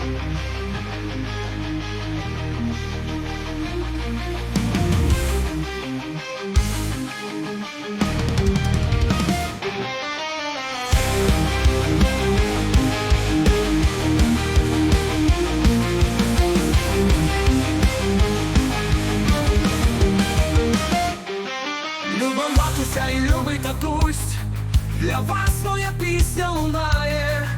Люба матуся і любий татусь, для вас моя пісня лунає,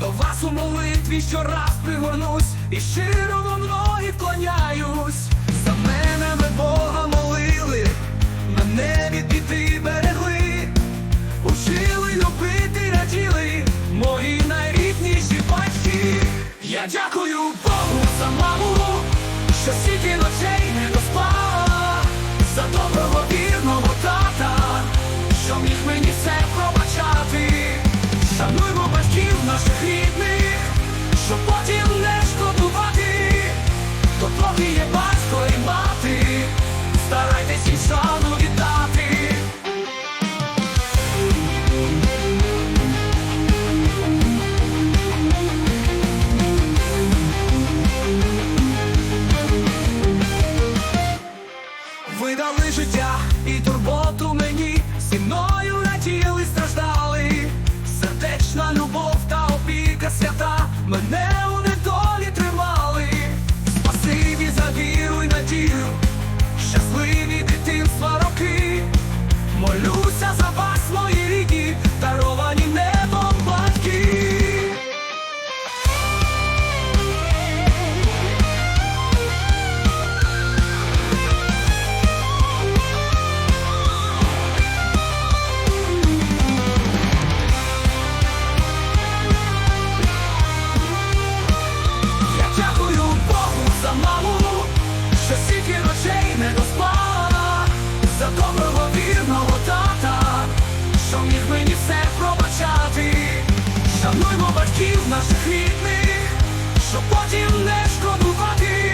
до вас у молитві щораз пригорнусь і щиро вам ноги клоняюсь. За мене ви Бога молили, мене від біди берегли, учили любити, раділи мої найрідніші батьки. Я дякую Богу Дали життя і турботу мені, зі мною раділи, страждали, сердечна любов та опіка свята мене Шануймо батьків наших рідних, щоб потім не шкодувати.